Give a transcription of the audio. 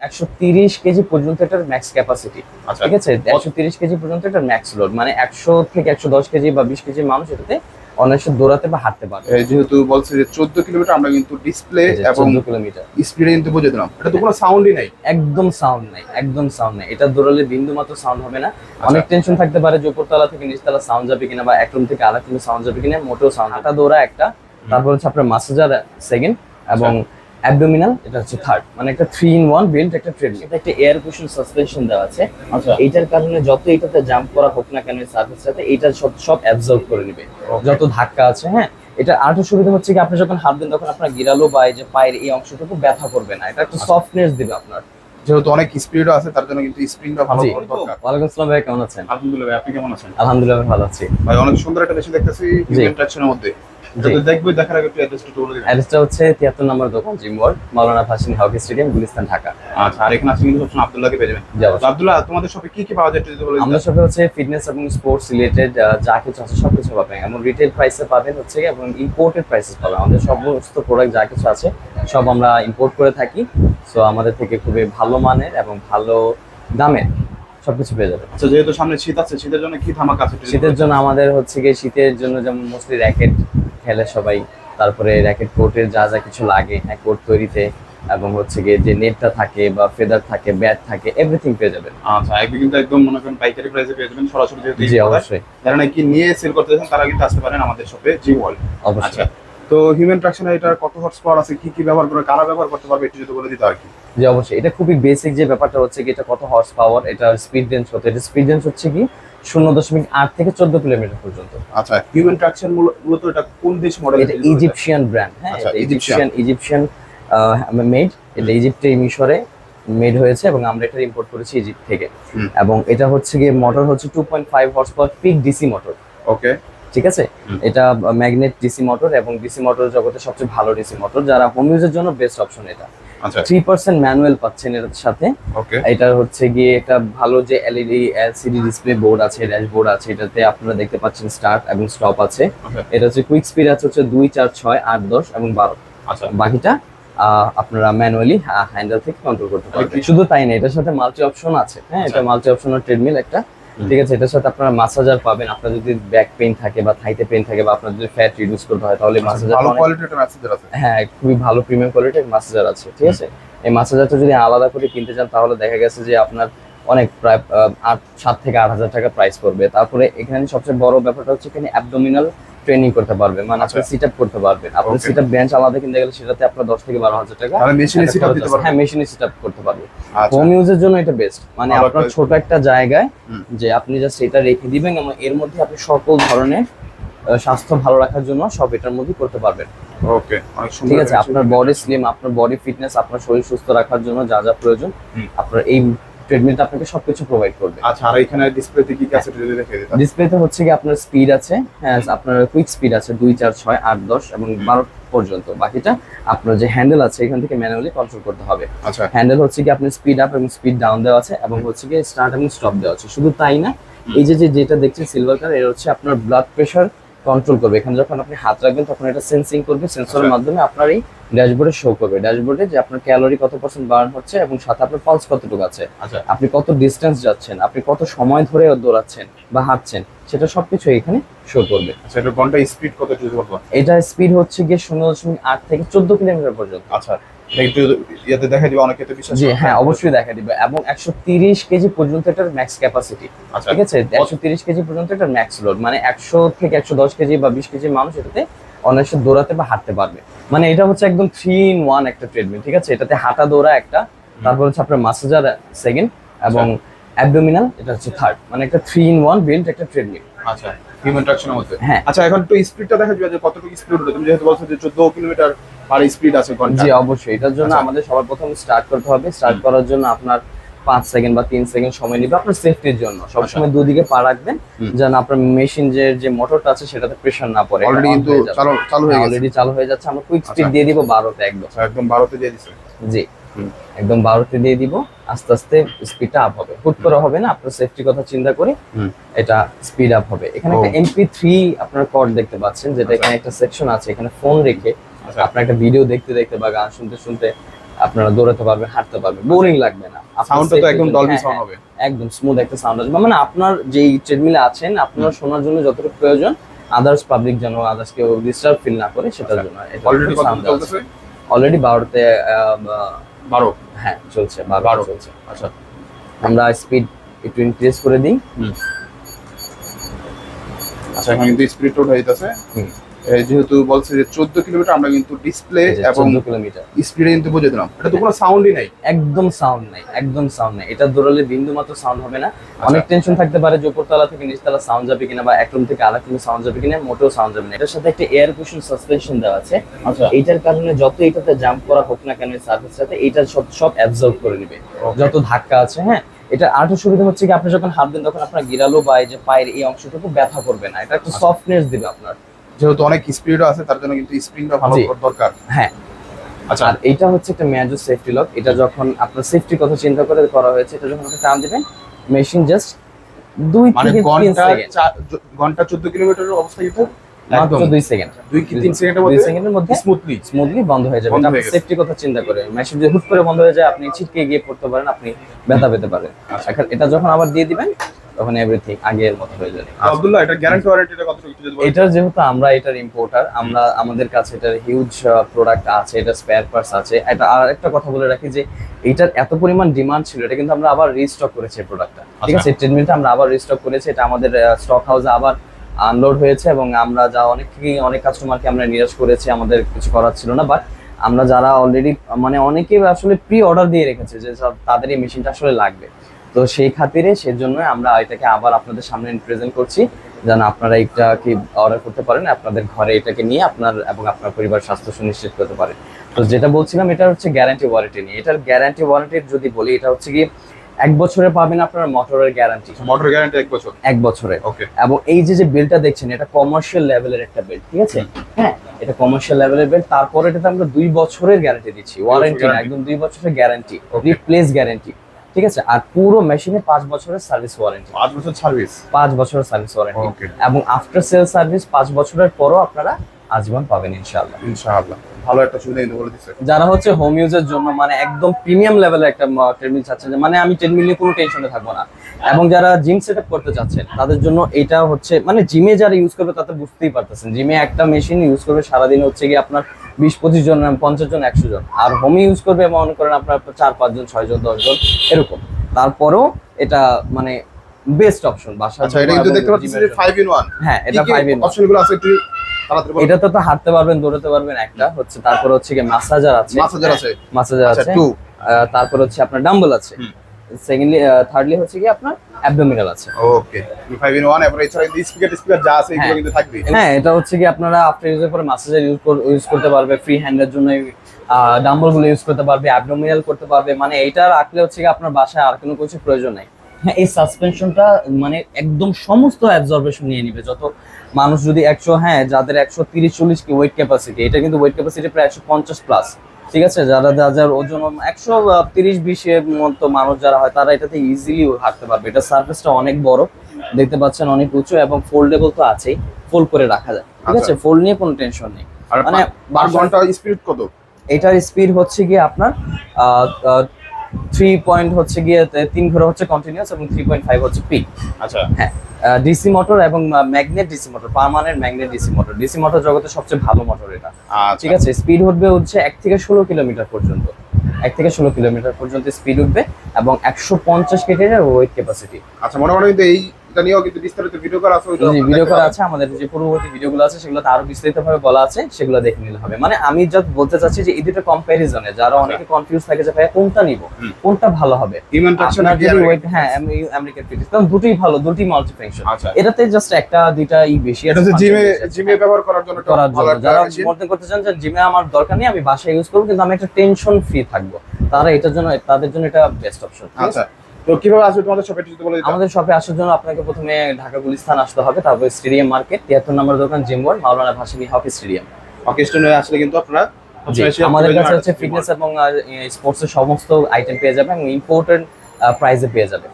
একশো তিরিশ কেজি পর্যন্ত এটার ম্যাক্স ক্যাপাসিটি আচ্ছা। ঠিক আছে? একশো তিরিশ কেজি পর্যন্ত এটার ম্যাক্স লোড মানে একশো থেকে একশো দশ কেজি বা বিশ কেজি মানুষ এটাতে অনায়াসে দৌড়াতে বা হাঁটতে এই যেহেতু বলছে যে চোদ্দ কিলোমিটার আমরা কিন্তু ডিসপ্লে এবং কিলোমিটার। স্পিডে কিন্তু বুঝে দিলাম। এটা তো কোনো সাউন্ডই নাই। একদম সাউন্ড নাই একদম সাউন্ড নাই। এটা দৌড়ালে বিন্দু মাত্র সাউন্ড হবে না। আচ্ছা। অনেক টেনশন থাকতে পারে যে উপরতলা থেকে নিচতলা সাউন্ড যাবে কিনা বা এক রুম থেকে আরেক রুমে সাউন্ড যাবে কিনা মোটেও সাউন্ড হাঁটা দৌড়া একটা। তারপর হচ্ছে আপনার মাসাজার সেকেন্ড এবং অ্যাবডোমিনাল এটা হচ্ছে থার্ড মানে একটা থ্রি ইন ওয়ান বিল্ড একটা ট্রেডমিল এটা একটা এয়ার কুশন সাসপেনশন দেওয়া আছে। আচ্ছা। এইটার কারণে যত এটাতে জাম্প করা হোক না কেন সার্ভিসটাতে এটা সব সব অ্যাবজর্ব করে নেবে। যত ধাক্কা আছে হ্যাঁ? এটা আরেকটা সুবিধা হচ্ছে কি আপনি যখন হাত দেন তখন আপনার গিরালো বা এই যে পায়ের এই অংশটুকু ব্যথা করবে না। এটা একটা আচ্ছা। সফটনেস দিবে আপনার। যেহেতু অনেক স্পিডও আছে তার জন্য কিন্তু স্প্রিংটা ভালো। করা দরকার। ওয়ালাইকুম আসসালাম ভাই কেমন আছেন? আলহামদুলিল্লাহ ভাই, আপনি কেমন আছেন? আলহামদুলিল্লাহ ভালো আছি। ভাই অনেক সুন্দর একটা দেশে দেখতেছি। ইন্টারঅ্যাকশনের মধ্যে। দেখব দেখার আগে একটু অ্যাড্রেসটা বলে দিবেন অ্যাড্রেসটা হচ্ছে নম্বর দোকান gym world Maulana Bhashani hockey stadium Gulistan Dhaka. আচ্ছা আর এখানে আছে কিন্তু সবসময় আব্দুল্লাহকে পেয়ে যাবেন। আব্দুল্লাহ তোমাদের শপে কি কি পাওয়া যায় একটু যদি বলে। আমাদের হচ্ছে ফিটনেস এবং স্পোর্টস রিলেটেড যা কিছু আছে সব কিছু পাবেন। এবং রিটেল প্রাইসে পাবেন হচ্ছে এবং ইম্পোর্টেড পাবেন। আমাদের সমস্ত প্রোডাক্ট যা কিছু আছে সব আমরা ইম্পোর্ট করে থাকি। সো আমাদের থেকে খুবই ভালো মানের এবং ভালো দামে সবকিছু পেয়ে যাবে আচ্ছা যেহেতু সামনে শীত আছে শীতের জন্য কি ধামাকা আছে শীতের জন্য আমাদের হচ্ছে গিয়ে শীতের জন্য যেমন মোস্টলি র্যাকেট খেলে সবাই তারপরে র্যাকেট কোর্টের যা যা কিছু লাগে হ্যাঁ কোর্ট তৈরিতে এবং হচ্ছে গিয়ে যে নেটটা থাকে বা ফেদার থাকে ব্যাট থাকে এভরিথিং পেয়ে যাবেন। আচ্ছা একদিন কিন্তু একদম মনে করেন পাইকারি প্রাইসে পেয়ে যাবেন সরাসরি যেহেতু জি অবশ্যই। যারা নাকি নিয়ে সেল করতে চান তারা কিন্তু আসতে পারেন আমাদের শপে জি ওয়ার্ল্ড অবশ্যই। আচ্ছা তো হিউম্যান ট্রাকশনে এটার কত হর্স পাওয়ার আছে কি কি ব্যবহার করে কারা ব্যবহার করতে পারবে একটু যদি বলে দিতে আর কি? জি অবশ্যই। এটা খুবই বেসিক যে ব্যাপারটা হচ্ছে কি এটা কত হর্স পাওয়ার এটা স্পিড রেঞ্জ কত এটা স্পিড রেঞ্জ হচ্ছে কি শূন্য দশমিক আট থেকে চোদ্দ কিলোমিটার পর্যন্ত। আচ্ছা হিউম্যান ট্রাকশন মূলত এটা কোন দেশ মডেল এটা ইজিপশিয়ান ব্র্যান্ড হ্যাঁ। ইজিপশিয়ান ইজিপশিয়ান মেড এটা ইজিপ্টে মিশরে মেড হয়েছে এবং আমরা এটা ইম্পোর্ট করেছি ইজিপ্ট থেকে। এবং এটা হচ্ছে গিয়ে মোটর হচ্ছে two point five horse power peak DC motor okay ঠিক আছে? এটা ম্যাগনেট ডিসি মোটর এবং ডিসি মোটর জগতে সবচেয়ে ভালো ডিসি মোটর যারা হোম ইউজের জন্য বেস্ট অপশন এটা। থ্রি পার্সেন্ট ম্যানুয়াল পাচ্ছেন এর সাথে। ওকে। এটা হচ্ছে গিয়ে একটা ভালো যে এলইডি এলসিডি ডিসপ্লে বোর্ড আছে ড্যাশবোর্ড আছে এটাতে আপনারা দেখতে পাচ্ছেন স্টার্ট এবং স্টপ আছে। এটা হচ্ছে কুইক স্পিড আছে হচ্ছে দুই চার ছয় আট দশ এবং বারো। আচ্ছা। বাকিটা আহ, আপনারা ম্যানুয়ালি হ্যান্ডেল থেকে কন্ট্রোল করতে পারবেন। শুধু তাই না এটার সাথে মাল্টি অপশন আছে। হ্যাঁ এটা মাল্টি অপশনাল ট্রেডমিল একটা। ঠিক আছে এটার সাথে আপনারা মাসাজার পাবেন। আপনার যদি ব্যাক পেইন থাকে বা থাইতে পেইন থাকে বা আপনার যদি ফ্যাট রিডিউস করতে হয় তাহলে মাসাজার ভালো কোয়ালিটির একটা মাসাজার আছে। হ্যাঁ খুবই ভালো প্রিমিয়াম কোয়ালিটির মাসাজার আছে ঠিক আছে? এই মাসাজারটা যদি আলাদা করে কিনতে চান তাহলে দেখা গেছে যে আপনার অনেক প্রায় আট সাত থেকে আট হাজার টাকা প্রাইস পড়বে। তারপরে এখানে সবচেয়ে বড় ব্যাপারটা হচ্ছে এখানে অ্যাবডোমিনাল ট্রেনিং করতে পারবেন মানে আপনি আচ্ছা। সিট আপ করতে পারবেন। Okay. সিট আপ বেঞ্চ আলাদা কিনতে গেলে সেটাতে আপনার দশ থেকে বারো হাজার টাকা মেশিনে সিট আপ দিতে আছে। পারবে হ্যাঁ মেশিনে সিট আপ করতে পারবে আচ্ছা। হোম ইউজের জন্য এটা বেস্ট মানে আপনার ছোট একটা জায়গায় যে আপনি জাস্ট এটা রেখে দিবেন এবং এর মধ্যে আপনি সকল ধরনের স্বাস্থ্য ভালো রাখার জন্য সব এটার মধ্যে করতে পারবেন। ওকে ঠিক আছে আপনার বডি স্লিম আপনার বডি ফিটনেস আপনার শরীর সুস্থ রাখার জন্য যা যা প্রয়োজন আপনার এই ট্রেডমিলটা আপনাকে সবকিছু প্রোভাইড করবে। আচ্ছা আর এখানে ডিসপ্লেতে কি আছে যদি দেখে দিতে ডিসপ্লেতে হচ্ছে কি আপনার স্পিড আছে হ্যাঁ আপনার কুইক স্পিড আছে দুই চার ছয় আট দশ এবং বারো পর্যন্ত। বাকিটা আপনার যে হ্যান্ডেল আছে এখান থেকে ম্যানুয়ালি কন্ট্রোল করতে হবে। আচ্ছা। হ্যান্ডেল হচ্ছে কি আপনার স্পিড আপ এবং স্পিড ডাউন দেওয়া আছে এবং হচ্ছে কি স্টার্ট এবং স্টপ দেওয়া আছে। শুধু তাই না এই যে যে যেটা দেখছেন সিলভার কালারের হচ্ছে আপনার ব্লাড প্রেশার কন্ট্রোল করবে। এখানে যখন আপনি হাত রাখবেন তখন এটা সেন্সিং করবে। সেন্সরের আচ্ছা। মাধ্যমে আপনার এই ড্যাশবোর্ডে শো করবে। ড্যাশবোর্ডে যে আপনার ক্যালোরি কত পার্সেন্ট বার্ন হচ্ছে এবং সাথে আপনার পালস কতটুকু আছে। আচ্ছা। আপনি কত ডিস্টেন্স যাচ্ছেন আপনি কত সময় ধরে দৌড়াচ্ছেন বা হাঁটছেন সেটা সবকিছু এখানে শো করবে। আচ্ছা এটা ঘণ্টা স্পিড কত এটা স্পিড হচ্ছে গিয়ে শূন্য দশমিক আট থেকে চোদ্দ কিলোমিটার পর্যন্ত। আচ্ছা। একটু ইয়াতে দেখা দিবে অনেকে তো বিশ্বাস জি হ্যাঁ অবশ্যই দেখা দিবে। এবং একশো তিরিশ কেজি পর্যন্ত এটার ম্যাক্স ক্যাপাসিটি আচ্ছা। ঠিক আছে? একশো তিরিশ কেজি পর্যন্ত এটার ম্যাক্স লোড মানে একশো থেকে একশো দশ কেজি বা বিশ কেজি মানুষ এটাতে অনায়াসে দৌড়াতে বা হাঁটতে পারবে। মানে এটা হচ্ছে একদম থ্রি ইন ওয়ান একটা ট্রেডমিল ঠিক আছে? এটাতে হাঁটা দৌড়া একটা। তারপর হচ্ছে আপনার মাসাজার সেকেন্ড এবং অ্যাবডোমিনাল এটা হচ্ছে থার্ড মানে একটা থ্রি ইন ওয়ান বিল্ড একটা ট্রেডমিল আচ্ছা হিউম্যান ট্রাকশনের মধ্যে? হ্যাঁ। আচ্ছা এখন তো স্পিডটা দেখা যাবে যে কতটুকু স্পিড উঠবে তুমি যেহেতু বলছো যে 14 কিলোমিটার পার স্পিড আছে ঘণ্টা। জি অবশ্যই। এটার জন্য আচ্ছা। আমাদের সবার প্রথম স্টার্ট করতে হবে। স্টার্ট করার জন্য আপনার পাঁচ সেকেন্ড বা তিন সেকেন্ড সময় নিবে আপনার সেফটির জন্য। সবসময় দুদিকে পা রাখবেন আচ্ছা। যেন আপনার মেশিন যে যে মোটরটা আছে সেটাতে প্রেশার না পড়ে। অলরেডি কিন্তু চালু চালু হয়ে গেছে। অলরেডি চালু হয়ে যাচ্ছে। আমরা কুইক স্পিড আচ্ছা। দিয়ে দিব বারোতে একদম। আচ্ছা একদম 12 তে দিয়ে দিছে জি। একদম বারোতে দিয়ে দিব। আস্তে আস্তে স্পিডটা আপ হবে। হুট করে হবে না আপনার সেফটি কথা চিন্তা করে এটা স্পিড আপ হবে। এখানে একটা। এমপি থ্রি আপনার কর্ড দেখতে পাচ্ছেন যেটা আচ্ছা। এখানে একটা সেকশন আছে এখানে ফোন রেখে আচ্ছা। আপনার একটা ভিডিও দেখতে দেখতে বা গান শুনতে শুনতে আপনারা দৌড়াতে পারবেন হাঁটতে পারবেন বোরিং লাগবে না। সাউন্ডটা তো একদম ডলবি হ্যাঁ, সাউন্ড হ্যাঁ, হবে। একদম স্মুথ একটা সাউন্ড আসবে। মানে আপনার যেই ট্রেডমিলে আছেন আপনার শোনার জন্য যতটুকু প্রয়োজন আদার্স পাবলিক যেন আদার্স কেউ ডিস্টার্ব ফিল না করে সেটার জন্য অলরেডি কত অলরেডি বারোতে বারো। হ্যাঁ চলছে বারো বারো। চলছে আচ্ছা আমরা স্পিড একটু ইনক্রিজ করে দিই আচ্ছা এখন কিন্তু স্পিড রোড হয়ে হুম। যেহেতু বলছে যে চোদ্দ কিলোমিটার আমরা কিন্তু ডিসপ্লে এবং কিলোমিটার। স্পিডে কিন্তু বুঝে দিলাম এটা তো কোনো সাউন্ডই নাই। একদম সাউন্ড নাই একদম সাউন্ড নাই। এটা দৌড়ালে বিন্দু মাত্র সাউন্ড হবে না। আচ্ছা। অনেক টেনশন থাকতে পারে যে উপরতলা থেকে নিচতলা সাউন্ড যাবে কিনা বা এক রুম থেকে আরেক রুমে সাউন্ড যাবে কিনা মোটেও সাউন্ড যাবে না। এটার সাথে একটা এয়ার কুশন সাসপেনশন দেওয়া আছে। আচ্ছা। এইটার কারণে যত এটাতে জাম্প করা হোক না কেন সার্ফেস সাথে এটা সব সব অ্যাবজর্ব করে নেবে। যত ধাক্কা আছে হ্যাঁ? এটা আরেকটা সুবিধা হচ্ছে কি আপনি যখন হাত দেন তখন আপনার গিরালো বা এই যে পায়ের এই অংশটুকু ব্যথা করবে না। এটা একটা সফটনেস দিবে আপনার। যেহেতু অনেক স্পিডও আছে তার জন্য কিন্তু স্প্রিংটা ভালো। দরকার। হ্যাঁ। আচ্ছা। আর এটা হচ্ছে একটা ম্যাজো সেফটি লক এটা যখন আপনার সেফটির কথা চিন্তা করে করা হয়েছে এটা যখন আপনি টান দিবেন মেশিন জাস্ট দুই মানে থেকে তিন সেকেন্ড ঘণ্টা চোদ্দ কিলোমিটারের অবস্থা কিন্তু মাত্র একদম দুই সেকেন্ড দুই কি তিন সেকেন্ডের দুই মধ্যে সেকেন্ডের মধ্যে স্মুথলি স্মুথলি বন্ধ হয়ে যাবে। এটা সেফটি কথা চিন্তা করে মেশিন যদি হুট করে বন্ধ হয়ে যায় আপনি ছিটকে গিয়ে পড়তে পারেন আপনি ব্যথা পেতে পারেন। আচ্ছা। এখন এটা যখন আবার দিয়ে দিবেন তখন এভরিথিং আগের মতো হয়ে যাবে। আব্দুল্লাহ এটা গ্যারান্টি ওয়ারেন্টিটা কতটুকু একটু যদি বলেন? এটার যেহেতু আমরা এটার ইম্পোর্টার আমরা আমাদের কাছে এটার হিউজ প্রোডাক্ট আছে এটা স্পেয়ার পার্টস আছে। এটা আর একটা কথা বলে রাখি যে এটার এত পরিমাণ ডিমান্ড ছিল এটা কিন্তু আমরা আবার রিস্টক করেছি প্রোডাক্টটা ঠিক আচ্ছা। আছে ট্রেডমিলটা আমরা আবার রিস্টক করেছি এটা আমাদের স্টক হাউসে আবার আনলোড হয়েছে এবং আমরা যা অনেক থেকে অনেক কাস্টমারকে আমরা নিরাশ করেছি আমাদের কিছু করার ছিল না। বাট আমরা যারা অলরেডি মানে অনেকে আসলে প্রি অর্ডার দিয়ে রেখেছে যে সব তাদের এই মেশিনটা আসলে লাগবে। তো সেই খাতিরে সেজন্য আমরা এটাকে আবার আপনাদের সামনে প্রেজেন্ট করছি। যেন আপনারা এটা কি অর্ডার করতে পারেন আপনাদের ঘরে এটাকে নিয়ে আপনার এবং আপনার পরিবার স্বাস্থ্য সুনিশ্চিত করতে পারেন তো যেটা বলছিলাম এটা হচ্ছে গ্যারান্টি ওয়ারেন্টি নিয়ে। এটার গ্যারান্টি ওয়ারেন্টির যদি বলি এটা হচ্ছে কি এক বছরে পাবেন আপনার মোটরের গ্যারান্টি মোটর গ্যারান্টি এক বছর? এক বছরে। ওকে এবং এই যে যে বেলটা দেখছেন এটা কমার্শিয়াল লেভেলের একটা বিল ঠিক আছে? হ্যাঁ এটা কমার্শিয়াল লেভেলের বিল তারপরে এটাতে আমরা দুই বছরের গ্যারান্টি দিচ্ছি। ওয়ারেন্টি না একদম দুই বছরের গ্যারান্টি. রিপ্লেস গ্যারান্টি ঠিক আছে? আর পুরো মেশিনে পাঁচ বছরের সার্ভিস ওয়ারেন্টি পাঁচ বছর সার্ভিস পাঁচ বছরের সার্ভিস ওয়ারেন্টি এবং আফটার সেল সার্ভিস পাঁচ বছরের পরও আপনারা আজীবন পাবেন ইনশাআল্লাহ। ইনশাআল্লাহ। ভালো একটা সুবিধা কিন্তু বলে দিচ্ছে। যারা হচ্ছে হোম ইউজের জন্য মানে একদম প্রিমিয়াম লেভেলের একটা ট্রেডমিল চাচ্ছেন মানে আমি ট্রেডমিল নিয়ে কোনো টেনশনে থাকব না। এবং যারা জিম সেট করতে চাচ্ছেন তাদের জন্য এটা হচ্ছে মানে জিমে যারা ইউজ করবে তাতে বুঝতেই পারতেছেন। জিমে একটা মেশিন ইউজ করবে সারাদিন হচ্ছে কি আপনার বিশ পঁচিশ জন পঞ্চাশ জন একশো জন। আর হোমে ইউজ করবে মনে করেন আপনার চার পাঁচজন ছয় জন দশ জন এরকম। তারপরেও এটা মানে বেস্ট অপশন বাসা আচ্ছা এটা কিন্তু দেখতে ইন হ্যাঁ এটা ফাইভ ইন অপশনগুলো আছে একটু তাড়াতাড়ি বলো তো হাঁটতে পারবেন দৌড়াতে পারবেন একটা। হচ্ছে তারপর হচ্ছে কি মাসাজার আছে। মাসাজার আছে। মাসাজার আচ্ছা আছে। তারপর হচ্ছে আপনার ডাম্বল আছে। সেকেন্ডলি থার্ডলি হচ্ছে কি আপনার অ্যাবডোমিনাল আছে। ওকে ফাইভ ইন ওয়ান এরপরে এছাড়া স্পিকার স্পিকার যা আছে এগুলো হ্যাঁ। কিন্তু থাকবে। হ্যাঁ এটা হচ্ছে কি আপনারা আফটার ইউজের পরে মাসাজার ইউজ ইউজ করতে পারবে ফ্রি হ্যান্ডের জন্য ডাম্বলগুলো ইউজ করতে পারবে অ্যাবডোমিনাল করতে পারবে মানে এটা রাখলে হচ্ছে কি আপনার বাসায় আর কোনো কিছু প্রয়োজন নাই। হ্যাঁ এই সাসপেনশনটা মানে একদম সমস্ত অ্যাবজর্বেশন নিয়ে নিবে। যত মানুষ যদি একশো হ্যাঁ যাদের একশো তিরিশ চল্লিশ কি ওয়েট ক্যাপাসিটি এটা কিন্তু ওয়েট ক্যাপাসিটি প্রায় একশো পঞ্চাশ প্লাস ঠিক আছে? যারা যার ওজন একশো তিরিশ বিশের মতো মানুষ যারা হয় তারা এটাতে ইজিলি হাঁটতে পারবে। এটা সার্ফেসটা অনেক বড় দেখতে পাচ্ছেন অনেক উঁচু এবং ফোল্ডেবল তো আছেই ফোল্ড করে রাখা যায়। ঠিক আছে? আচ্ছা। ফোল্ড নিয়ে কোনো টেনশন নেই। মানে বারো ঘণ্টা স্পিড কত? এটার স্পিড হচ্ছে গিয়ে আপনার থ্রি পয়েন্ট হচ্ছে গিয়ে তিন ঘোরা হচ্ছে কন্টিনিউয়াস এবং থ্রি পয়েন্ট ফাইভ হচ্ছে পিক আচ্ছা। হ্যাঁ ডিসি মোটর এবং magnet DC motor permanent magnet DC motor DC motor জগতে সবচেয়ে ভালো মোটর এটা। আচ্ছা। ঠিক আছে স্পিড উঠবে হচ্ছে এক থেকে ষোলো কিলোমিটার পর্যন্ত। এক থেকে ষোলো কিলোমিটার পর্যন্ত স্পিড উঠবে এবং একশো পঞ্চাশ কেটের ওয়েট ক্যাপাসিটি আচ্ছা মোটামুটি করেন কিন্তু নিয়েও কিন্তু বিস্তারিত ভিডিও করা আছে ওইটা ভিডিও করা আছে আমাদের যে পূর্ববর্তী ভিডিওগুলো আছে সেগুলোতে আরও বিস্তারিত ভাবে বলা আছে সেগুলো দেখে নিলে হবে। মানে আমি যা বলতে চাচ্ছি যে এই দুটো কম্প্যারিজনে যারা অনেকে কনফিউজ থাকে যে কোনটা নিব? কোনটা ভালো হবে? হিউম্যান যদি weight- হ্যাঁ আমেরিকান ফিটিস কারণ দুটোই ভালো দুটোই মাল্টি আচ্ছা। এটাতে জাস্ট একটা দুইটা ই বেশি আছে জিমে। জিমে ব্যবহার করার জন্য করার জন্য। যারা। মনে করতে চান যে জিমে আমার দরকার নেই আমি বাসায় ইউজ করব কিন্তু আমি একটা টেনশন ফ্রি থাকব। তারা এটার জন্য তাদের জন্য এটা বেস্ট অপশন আচ্ছা। তো কীভাবে আসবে তোমাদের শপে যদি বলে আমাদের শপে আসার জন্য আপনাকে প্রথমে ঢাকা গুলিস্তান আসতে হবে তারপর স্টেডিয়াম মার্কেট তিয়াত্তর নম্বর দোকান gym world Maulana Bhasani hockey stadium. Hockey হয়ে আসলে কিন্তু আপনারা আমাদের কাছে হচ্ছে ফিটনেস এবং স্পোর্টস এর সমস্ত আইটেম পেয়ে যাবে এবং ইম্পোর্টেন্ট প্রাইসে পেয়ে যাবে